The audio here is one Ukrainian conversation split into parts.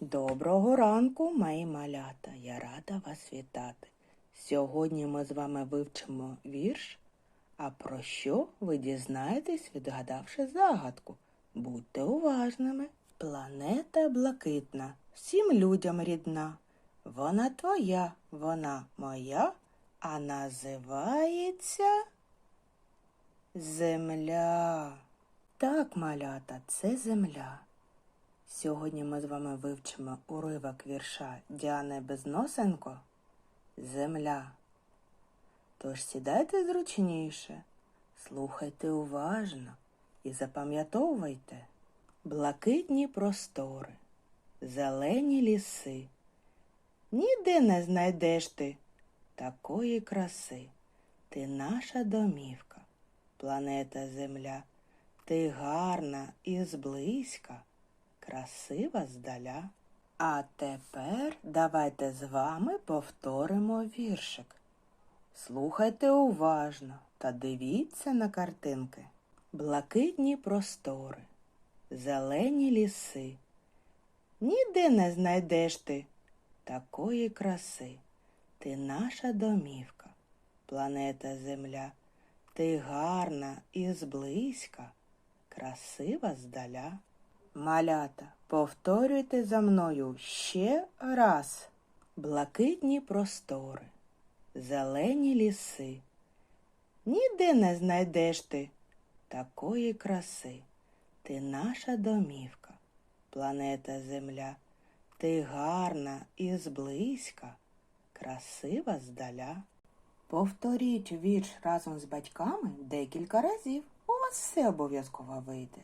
Доброго ранку, мої малята. Я рада вас вітати. Сьогодні ми з вами вивчимо вірш. А про що ви дізнаєтесь, відгадавши загадку? Будьте уважними. Планета блакитна, всім людям рідна. Вона твоя, вона моя, а називається Земля. Так, малята, це земля. Сьогодні ми з вами вивчимо уривок вірша Діани Безносенко Земля. Тож сідайте зручніше, слухайте уважно і запам'ятовуйте блакитні простори, зелені ліси. Ніде не знайдеш ти такої краси. Ти наша домівка, планета Земля. Ти гарна і зблизька красива здаля. А тепер давайте з вами повторимо віршик. Слухайте уважно та дивіться на картинки. Блакитні простори, зелені ліси. Ніде не знайдеш ти такої краси. Ти наша домівка, планета Земля. Ти гарна і зблизька, красива здаля. Малята, повторюйте за мною ще раз. Блакитні простори, зелені ліси. Ніде не знайдеш ти такої краси. Ти наша домівка, планета Земля. Ти гарна і зблизька, красива здаля. Повторіть вірш разом з батьками декілька разів. У вас все обов'язково вийде.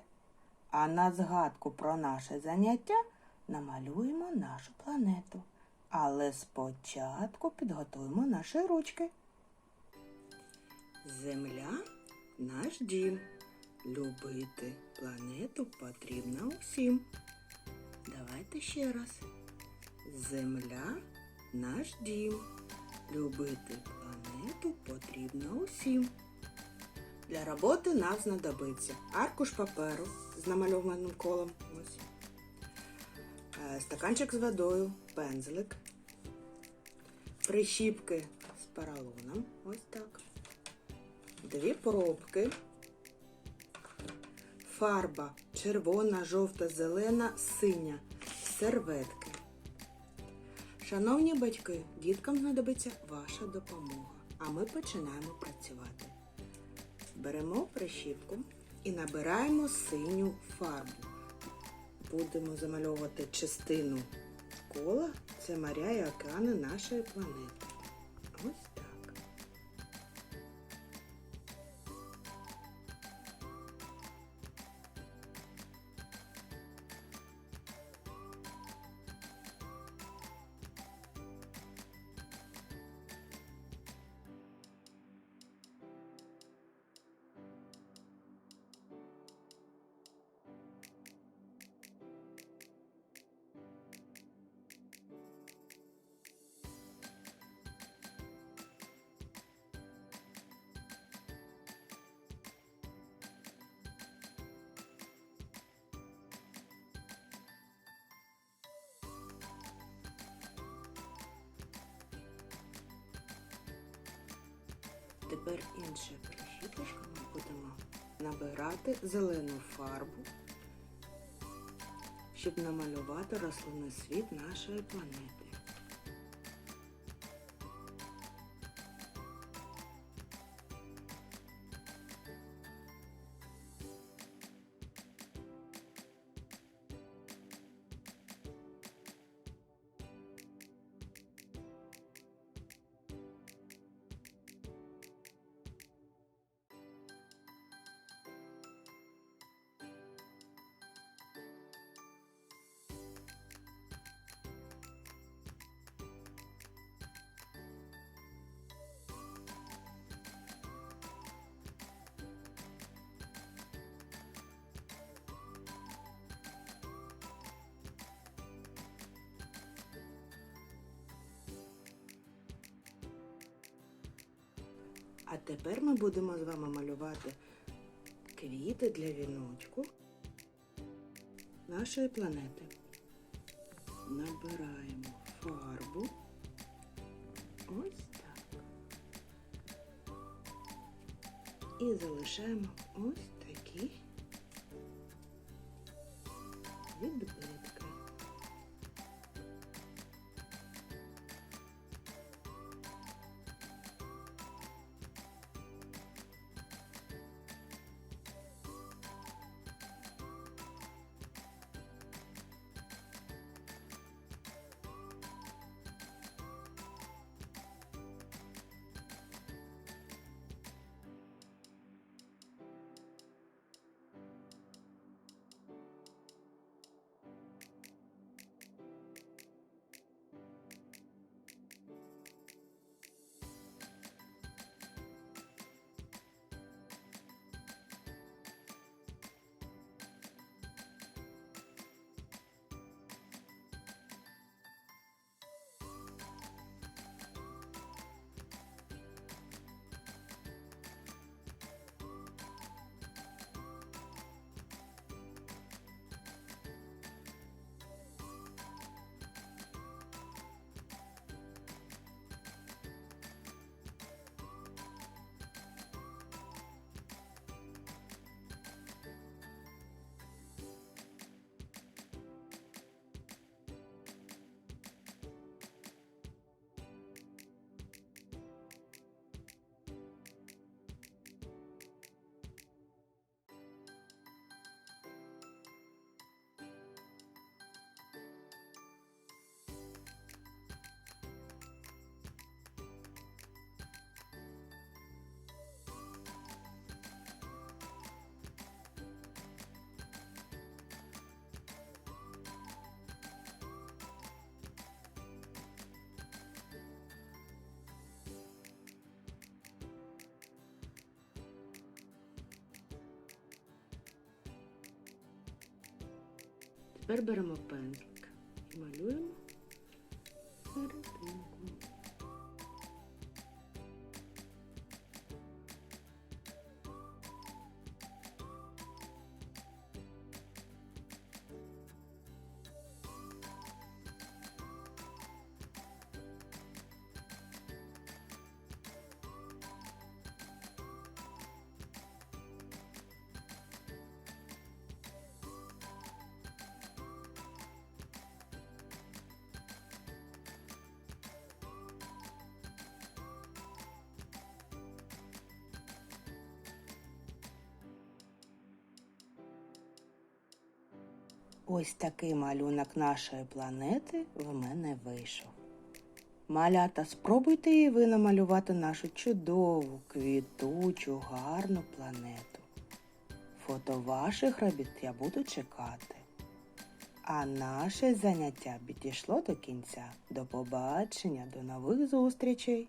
А на згадку про наше заняття намалюємо нашу планету. Але спочатку підготуємо наші ручки. Земля наш дім. Любити планету потрібно усім. Давайте ще раз. Земля наш дім. Любити планету потрібно усім. Для роботи нам знадобиться аркуш паперу з намальованим колом. Е, Стаканчик з водою, пензлик, прищіпки з поролоном. Ось так. Дві пробки. Фарба червона, жовта, зелена, синя, серветки. Шановні батьки, діткам знадобиться ваша допомога, а ми починаємо працювати. Беремо прищіпку і набираємо синю фарбу. Будемо замальовувати частину кола. Це моря і океани нашої планети. Тепер інше прищіпочка ми будемо набирати зелену фарбу, щоб намалювати рослинний світ нашої планети. А тепер ми будемо з вами малювати квіти для віночку нашої планети. набираємо фарбу. Ось так. І залишаємо ось такі відбитки. Тепер Ось такий малюнок нашої планети в мене вийшов. Малята, спробуйте і ви намалювати нашу чудову, квітучу, гарну планету. Фото ваших робіт я буду чекати. А наше заняття підійшло до кінця. До побачення, до нових зустрічей!